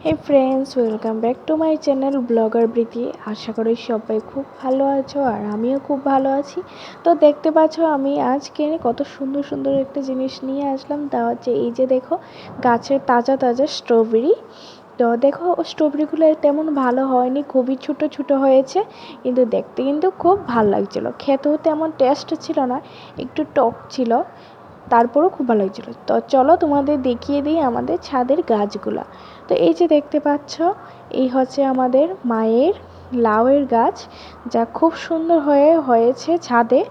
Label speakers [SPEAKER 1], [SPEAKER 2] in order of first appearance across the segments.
[SPEAKER 1] Hey friends welcome back to my channel blogger Preeti আশা করি সবাই খুব ভালো আছো আর আমিও খুব ভালো আছি। তো দেখতে পাচ্ছ আমি আজকে কত সুন্দর সুন্দর একটা জিনিস নিয়ে আসলাম। তা হচ্ছে এই যে দেখো, গাছের তাজা তাজা স্ট্রবেরি তো দেখো স্ট্রবেরিগুলো তেমন ভালো হয়নি, খুবই ছোটো ছোটো হয়েছে, কিন্তু দেখতে কিন্তু খুব ভালো লাগছিল। খেতেও তেমন টেস্ট ছিল না, একটু টক ছিল। তারপরও খুব ভালো হয়েছিল। তো চলো তোমাদের দেখিয়ে দিই আমাদের ছাদের গাছগুলা। তো এই যে দেখতে পাচ্ছ, এই হচ্ছে আমাদের মায়ের লাউয়ের গাছ, যা খুব সুন্দর হয়ে হয়েছে ছাদে।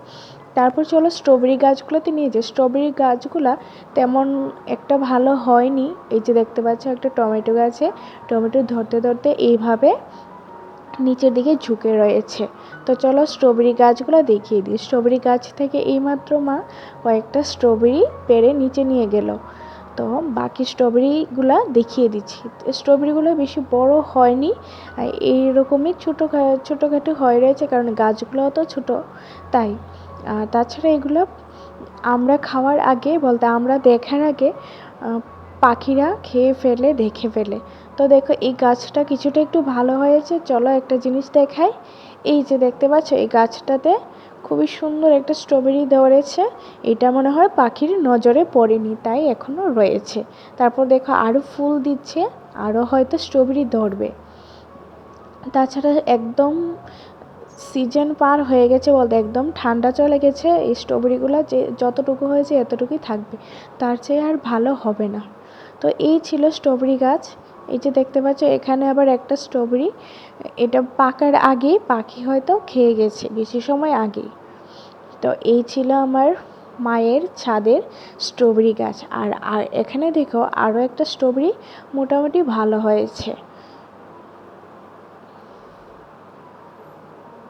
[SPEAKER 1] তারপর চলো স্ট্রবেরি গাছগুলোতে নিয়ে যাই। স্ট্রবেরি গাছগুলা তেমন একটা ভালো হয়নি। এই যে দেখতে পাচ্ছ, একটা টমেটো গাছে। টমেটো ধরতে ধরতে এইভাবে নিচের দিকে ঝুঁকে রয়েছে। তো চলো স্ট্রবেরি গাছগুলো দেখিয়ে দিই। স্ট্রবেরি গাছ থেকে এইমাত্র মা কয়েকটা স্ট্রবেরি পেরে নিচে নিয়ে গেল। তো বাকি স্ট্রবেরিগুলো দেখিয়ে দিচ্ছি। স্ট্রবেরিগুলো বেশি বড় হয়নি এইরকমই ছোটো ছোটোখাটো হয়ে রয়েছে কারণ গাছগুলো তো ছোটো, তাই। আর তাছাড়া এগুলো আমরা খাওয়ার আগে বলতে আমরা দেখার আগে পাখিরা খেয়ে ফেলে, দেখে ফেলে। তো দেখো, এই গাছটা কিছুটা একটু ভালো হয়েছে। চলো একটা জিনিস দেখাই। এই যে দেখতে পাচ্ছ, এই গাছটাতে খুবই সুন্দর একটা স্ট্রবেরি ধরেছে। এটা মনে হয় পাখির নজরে পড়েনি, তাই এখনও রয়েছে। তারপর দেখো আরও ফুল দিচ্ছে আরও হয়তো স্ট্রবেরি ধরবে। তাছাড়া একদম সিজন পার হয়ে গেছে বলতে একদম ঠান্ডা চলে গেছে। এই স্ট্রবেরিগুলো যে যতটুকু হয়েছে, এতটুকুই থাকবে। তার চেয়ে আর ভালো হবে না। তো এই ছিল স্ট্রবেরি গাছ। এই যে দেখতে পাচ্ছ, এখানে আবার একটা স্ট্রবেরি এটা পাকার আগেই পাখি হয়তো খেয়ে গেছে, বেশি সময় আগেই। তো এই ছিল আমার মায়ের ছাদের স্ট্রবেরি গাছ। আর আর এখানে দেখো আরও একটা স্ট্রবেরি মোটামুটি ভালো হয়েছে।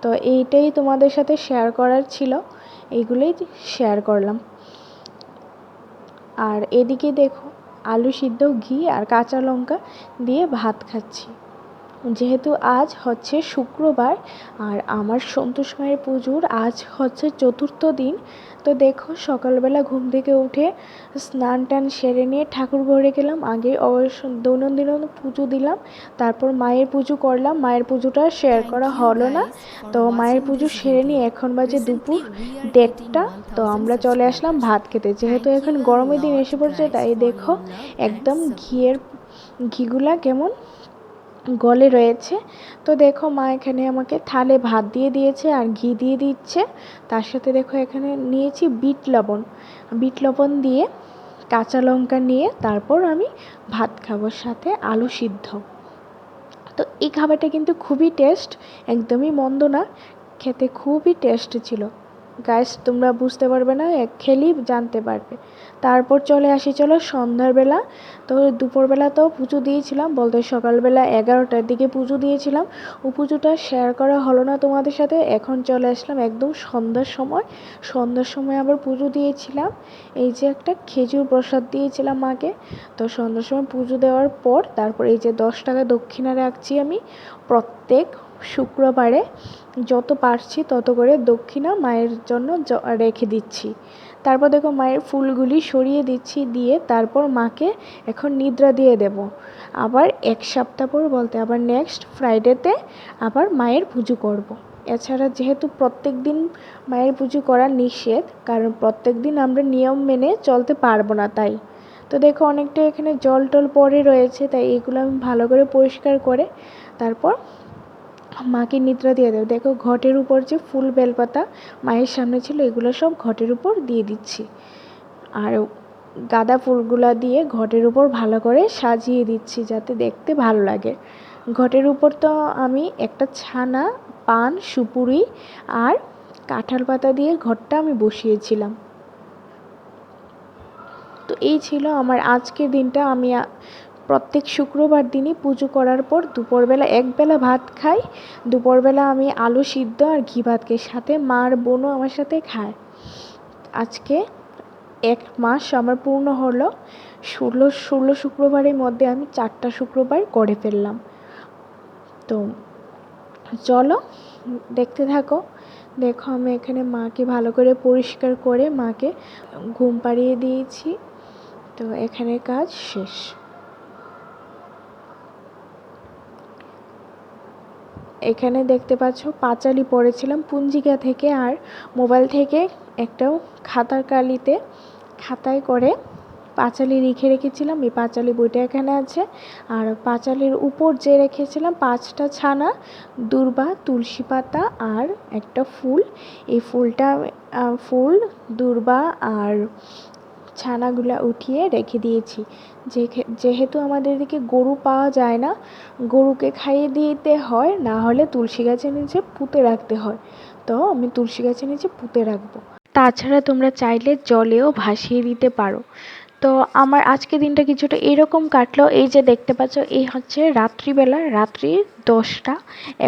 [SPEAKER 1] তো এইটাই তোমাদের সাথে শেয়ার করার ছিল। এইগুলোই শেয়ার করলাম। আর এদিকে দেখো আলু সিদ্ধ ঘি আর কাঁচা লঙ্কা দিয়ে ভাত খাচ্ছি। যেহেতু আজ হচ্ছে শুক্রবার আর আমার সন্তোষ মায়ের পুজোর আজ হচ্ছে চতুর্থ দিন তো দেখো সকালবেলা ঘুম থেকে উঠে স্নান টান সেরে নিয়ে ঠাকুর ঘরে গেলাম আগে অবশ্য দৈনন্দিন পুজো দিলাম তারপর মায়ের পুজো করলাম মায়ের পুজোটা শেয়ার করা হলো না তো মায়ের পুজো সেরে নিয়ে এখন বাজে দুপুর দেড়টা তো আমরা চলে আসলাম ভাত খেতে যেহেতু এখন গরমের দিন এসে পড়ছে তাই দেখো একদম ঘিয়ের ঘিগুলা কেমন? গলে রয়েছে। তো দেখো মা এখানে আমাকে থালে ভাত দিয়ে দিয়েছে আর ঘি দিয়ে দিচ্ছে। তার সাথে দেখো এখানে নিয়েছি বিট লবণ। বিট লবণ দিয়ে কাঁচা লঙ্কা নিয়ে তারপর আমি ভাত খাব সাথে আলু সিদ্ধ। তো এই খাবারটা কিন্তু খুবই টেস্ট, একদমই মন্দ না, খেতে খুবই টেস্ট ছিল। গাইস তোমরা বুঝতে পারবে না খেলেই জানতে পারবে। তারপর চলে আসি, চলো সন্ধ্যাবেলা তো দুপুরবেলা তো পুজো দিয়েছিলাম, বলতে সকালবেলা এগারোটার দিকে পুজো দিয়েছিলাম। ও পুজোটা শেয়ার করা হলো না তোমাদের সাথে, এখন চলে আসলাম একদম সন্ধ্যার সময়। সন্ধ্যার সময় আবার পুজো দিয়েছিলাম। এই যে একটা খেজুর প্রসাদ দিয়েছিলাম মাকে। তো সন্ধ্যার সময় পুজো দেওয়ার পর, তারপর এই যে দশ টাকা দক্ষিণা রাখছি আমি, প্রত্যেক শুক্রবারে যত পারছি তত করে দক্ষিণা মায়ের জন্য রেখে দিচ্ছি। তারপর দেখো মায়ের ফুলগুলি সরিয়ে দিচ্ছি, দিয়ে তারপর মাকে এখন নিদ্রা দিয়ে দেব। আবার এক সপ্তাহ পর বলতে, আবার নেক্সট ফ্রাইডেতে আবার মায়ের পুজো করব। এছাড়া যেহেতু প্রত্যেক দিন মায়ের পুজো করা নিষেধ, কারণ প্রত্যেক দিন আমরা নিয়ম মেনে চলতে পারব না তাই। তো দেখো অনেকটা এখানে জল টল পড়ে রয়েছে, তাই এগুলো আমি ভালো করে পরিষ্কার করে তারপর মাকে নিদ্রা দিয়ে দেবো দেখো ঘটের উপর যে ফুল বেলপাতা মায়ের সামনে ছিল, এগুলো সব ঘটের উপর দিয়ে দিচ্ছি। আর গাঁদা ফুলগুলা দিয়ে ঘটের উপর ভালো করে সাজিয়ে দিচ্ছি যাতে দেখতে ভালো লাগে। ঘটের উপর তো আমি একটা ছানা, পান, সুপুরি আর কাঁঠাল পাতা দিয়ে ঘরটা আমি বসিয়েছিলাম। তো এই ছিল আমার আজকের দিনটা। আমি প্রত্যেক শুক্রবার দিনই পুজো করার পর দুপুরবেলা একবেলা ভাত খাই। দুপুরবেলা আমি আলু সিদ্ধ আর ঘি ভাত খাই সাথে মার বোনও আমার সাথে খায়। আজকে এক মাস আমার পূর্ণ হলো। ষোলো ষোলো শুক্রবারের মধ্যে আমি চারটা শুক্রবার করে ফেললাম। তো চলো, দেখতে থাকো। দেখো আমি এখানে মাকে ভালো করে পরিষ্কার করে মাকে ঘুম পাড়িয়ে দিয়েছি। তো এখানে কাজ শেষ। এখানে দেখতে পাচ্ছ, পাঁচালি পড়েছিলাম পুঞ্জিকা থেকে আর মোবাইল থেকে একটাও খাতার কালিতে খাতায় করে পাঁচালি লিখে রেখেছিলাম। এই পাঁচালি বইটা এখানে আছে। আর পাঁচালির উপর যে রেখেছিলাম পাঁচটা ছানা, দুর্বা, তুলসী পাতা আর একটা ফুল। এই ফুলটা ফুল, দূর্বা আর ছানাগুলা উঠিয়ে রেখে দিয়েছি। যেহেতু আমাদের এদিকে গরু পাওয়া যায় না, গরুকে খাইয়ে দিতে হয়, না হলে তুলসী গাছের নিচে পুঁতে রাখতে হয়। তো আমি তুলসী গাছের নিচে পুঁতে রাখব। তাছাড়া তোমরা চাইলে জলেও ভাসিয়ে দিতে পারো। তো আমার আজকে দিনটা কিছুটা এরকম কাটলো। এই যে দেখতে পাচ্ছ, এই হচ্ছে রাত্রিবেলা, রাত্রি দশটা।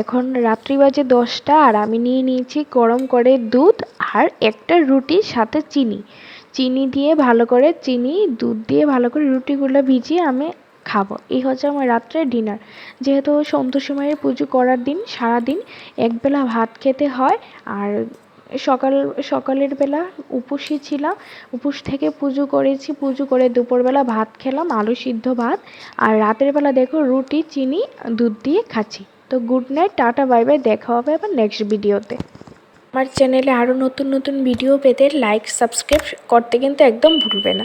[SPEAKER 1] এখন রাত্রি বাজে দশটা, আর আমি নিয়ে নিয়েছি গরম করে দুধ আর একটা রুটির সাথে চিনি। চিনি দিয়ে ভালো করে, চিনি, দুধ দিয়ে ভালো করে রুটিগুলো ভিজিয়ে আমি খাব। এই হচ্ছে আমার রাত্রের ডিনার যেহেতু সন্তোষী মায়ের পুজো করার দিন, সারাদিন একবেলা ভাত খেতে হয় আর সকাল, সকালের বেলা উপোসই ছিলাম। উপোস থেকে পুজো করেছি, পুজো করে দুপুরবেলা ভাত খেলাম, আলু সিদ্ধ ভাত। আর রাতের বেলা দেখো রুটি, চিনি, দুধ দিয়ে খাচ্ছি। তো good night tata bye bye দেখা হবে আবার নেক্সট ভিডিওতে আমার চ্যানেলে আরও নতুন নতুন ভিডিও পেতে লাইক সাবস্ক্রাইব করতে কিন্তু একদম ভুলবে না।